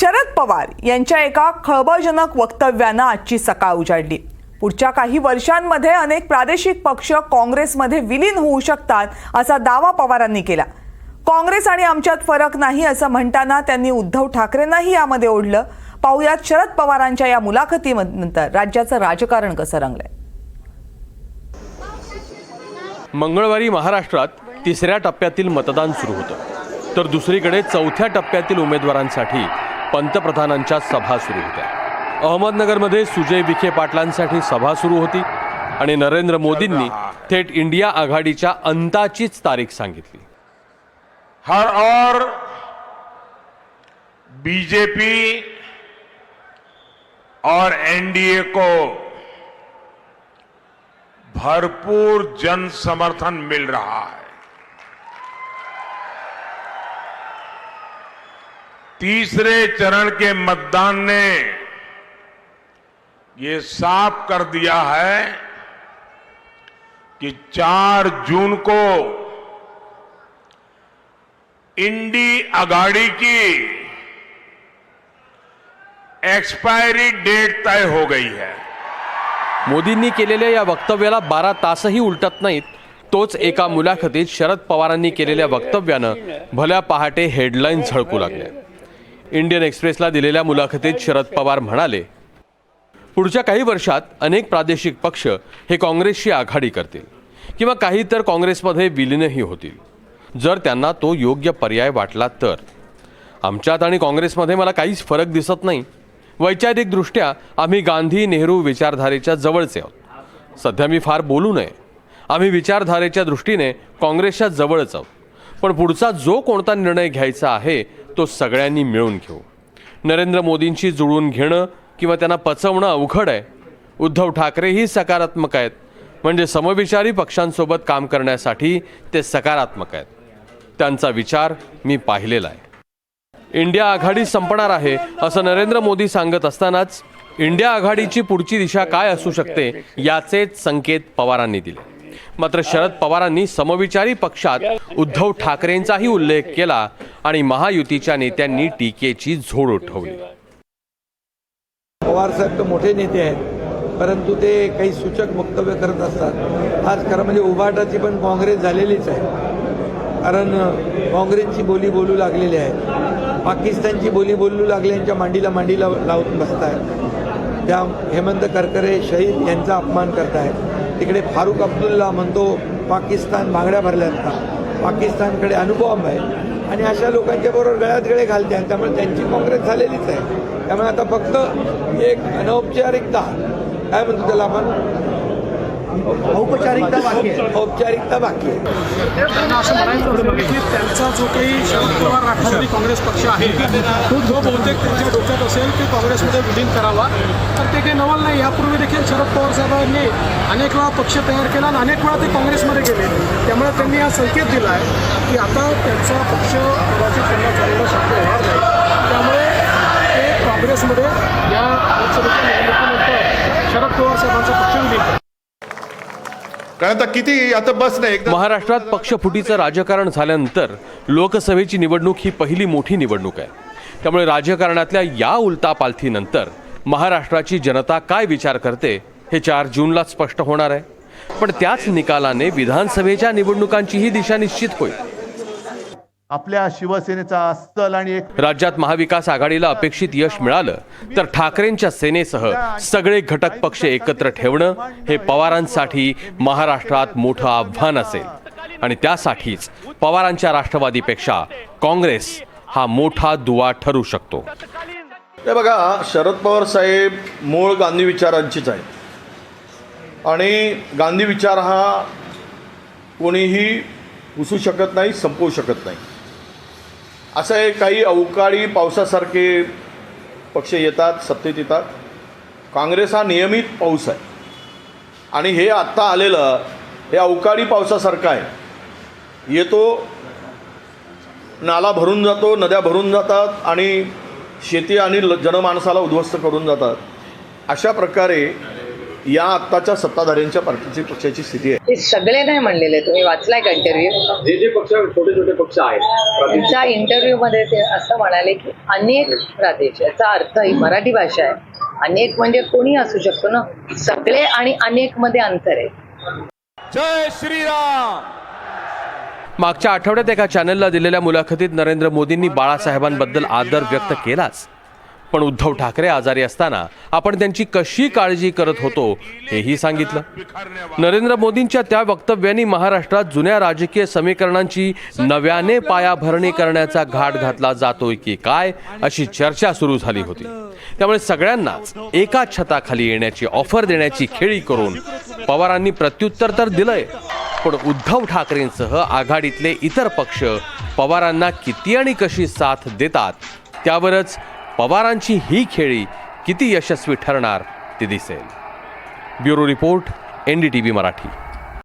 शरद पवार यांच्या एका खळबळजनक वक्तव्यानं आजची सकाळ उजाडली. पुढच्या काही वर्षांमध्ये अनेक प्रादेशिक पक्ष काँग्रेसमध्ये विलीन होऊ शकतात असा दावा पवारांनी केला. काँग्रेस आणि आमच्यात फरक नाही असं म्हणताना त्यांनी उद्धव ठाकरेंनाही यामध्ये ओढलं. पाहुयात शरद पवारांच्या या मुलाखतीनंतर. राज्याचं राजकारण कसं रंगलंय? मंगळवारी महाराष्ट्रात तिसऱ्या टप्प्यातील मतदान सुरू होतं. तर दुसरीकडे चौथ्या टप्प्यातील उमेदवारांसाठी पंतप्रधानांच्या सभा सुरू होत्या. अहमदनगरमध्ये सुजय विखे पाटलांसाठी सभा सुरू होती आणि नरेंद्र मोदींनी थेट इंडिया आघाडीच्या अंताचीच तारीख सांगितली. हर और बीजेपी और एनडीए को भरपूर जन समर्थन मिल रहा है। तीसरे चरण के मतदान ने ये साफ कर दिया है कि 4 जून को इंडी आघाड़ी की एक्सपायरी डेट तय हो गई है। मोदींनी केलेल्या या वक्तव्याला बारा तासही उलटत नाहीत तोच एका मुलाखतीत शरद पवारांनी केलेल्या वक्तव्यानं भल्या पहाटे हेडलाईन झळकू लागल्या. इंडियन एक्सप्रेसला दिलेल्या मुलाखतीत शरद पवार म्हणाले पुढच्या काही वर्षात अनेक प्रादेशिक पक्ष हे काँग्रेसशी आघाडी करतील किंवा काही तर काँग्रेसमध्ये विलीनही होतील. जर त्यांना तो योग्य पर्याय वाटला तर. आमच्यात आणि काँग्रेसमध्ये मला काहीच फरक दिसत नाही. वैचारिकदृष्ट्या आम्ही गांधी नेहरू विचारधारेच्या जवळचे आहोत. सध्या मी फार बोलू नये. आम्ही विचारधारेच्या दृष्टीने काँग्रेसच्या जवळच आहोत. पण पुढचा जो कोणता निर्णय घ्यायचा आहे तो सगळ्यांनी मिळून घेऊ. नरेंद्र मोदींशी जुळवून घेणं किंवा त्यांना पचवणं अवघड आहे. उद्धव ठाकरेही सकारात्मक आहेत. म्हणजे समविचारी पक्षांसोबत काम करण्यासाठी ते सकारात्मक आहेत. त्यांचा विचार मी पाहिलेला आहे. इंडिया आघाडी संपणार आहे असं नरेंद्र मोदी सांगत असतानाच इंडिया आघाडीची पुढची दिशा काय असू शकते याचेच संकेत पवारांनी दिले. मात्र शरद पवारांनी समविचारी पक्षात उद्धव ठाकरेंचाही उल्लेख केला आणि महायुतीच्या नेत्यांनी टीकेची झोड उठवली. पवार साहेब तर मोठे नेते आहेत परंतु ते काही सूचक वक्तव्य करत असतात. आज खरं म्हणजे उभाटाची पण काँग्रेस झालेलीच आहे. कारण काँग्रेसची बोली बोलू लागलेली आहे. पाकिस्तानची बोली बोलू लागल्यांच्या मांडीला मांडीला लावून बसत आहेत त्या हेमंत करकरे शहीद यांचा अपमान करतायत. तिकडे फारुख अब्दुल्ला म्हणतो पाकिस्तान बांगड्या भरल्यात का पाकिस्तानकडे अनुभव आहे. आणि अशा लोकांच्या बरोबर गळ्यात गळे घालते आणि त्यामुळे त्यांची काँग्रेस झालेलीच आहे. त्यामुळे आता फक्त एक अनौपचारिकता. काय म्हणतो त्याला आपण? औपचारिकता बाकी आहे. औपचारिकता बाकी आहे. त्यांना असं म्हणायचं होतं की त्यांचा जो काही शरद पवार राष्ट्रवादी काँग्रेस पक्ष आहे तो जो बहुतेक त्यांच्या डोक्यात असेल ते काँग्रेसमध्ये विलीन करावा. तर ते काही नवल नाही. यापूर्वी देखील शरद पवार साहेबांनी अनेक वेळा पक्ष तयार केला आणि अनेक वेळा ते काँग्रेसमध्ये गेले. त्यामुळे त्यांनी हा संकेत दिला आहे की आता त्यांचा पक्ष कदाचित त्यांना चालवणं शक्य होणार नाही. त्यामुळे ते काँग्रेसमध्ये या लोकसभेच्या कारण आता किती आता बस नाही एकदा महाराष्ट्रात पक्षफुटीचं राजकारण झाल्यानंतर लोकसभेची निवडणूक ही पहिली मोठी निवडणूक आहे. त्यामुळे राजकारणातल्या या उलतापालथीनंतर महाराष्ट्राची जनता काय विचार करते हे चार जूनला स्पष्ट होणार आहे. पण त्याच निकालाने विधानसभेच्या निवडणुकांचीही दिशा निश्चित होईल. आपल्या शिवसेनेचा अस्सल आणि एक राज्यात महाविकास आघाडीला अपेक्षित यश मिळालं तर ठाकरेंच्या सेनेसह सगळे घटक पक्ष एकत्र ठेवणं हे पवारांसाठी महाराष्ट्रात मोठं आव्हान असेल. आणि त्यासाठीच पवारांच्या राष्ट्रवादीपेक्षा काँग्रेस हा मोठा दुवा ठरू शकतो. हे बघा शरद पवार साहेब मूळ गांधी विचारांचीच आहेत. आणि गांधी विचार हा कोणीही पुसू शकत नाही संपवू शकत नाही. असं काही अवकाळी पावसासारखे पक्ष येतात सत्तेत येतात. काँग्रेस हा नियमित पाऊस आहे. आणि हे आत्ता आलेलं हे अवकाळी पावसासारखं आहे. येतो नाला भरून जातो नद्या भरून जातात आणि शेती आणि ल- जनमानसाला उद्ध्वस्त करून जातात. अशा प्रकारे या आत्ताच्या सत्ताधाऱ्यांच्या पार्टीची पक्षाची स्थिती आहे. ते सगळे नाही म्हणलेले तुम्ही वाचलाय का इंटरव्ह्यू जे जे पक्ष छोटे छोटे पक्ष आहेत प्रादेशिक. त्यांच्या इंटरव्ह्यू मध्ये ते असं म्हणाले की अनेक प्रदेश याचा अर्थ ही मराठी भाषा आहे. अनेक म्हणजे कोणी असू शकतो ना सगळे आणि अनेकमध्ये अंतर आहे. मागच्या आठवड्यात एका चॅनलला दिलेल्या मुलाखतीत नरेंद्र मोदींनी बाळासाहेबांबद्दल आदर व्यक्त केलाच. पण उद्धव ठाकरे आजारी असताना आपण त्यांची कशी काळजी करत होतो हेही सांगितलं. नरेंद्र मोदींच्या त्या वक्तव्यांनी महाराष्ट्रात जुन्या राजकीय समीकरणांची नव्याने पायाभरणी करण्याचा घाट घातला जातोय की काय अशी चर्चा सुरू झाली होती. त्यामुळे सगळ्यांनाच एका छताखाली येण्याची ऑफर देण्याची खेळी करून पवारांनी प्रत्युत्तर तर दिलंय पण उद्धव ठाकरेंसह आघाडीतले इतर पक्ष पवारांना किती आणि कशी साथ देतात त्यावरच पवारांची ही खेळी किती यशस्वी ठरणार ते दिसेल. Bureau report N D T V Marathi.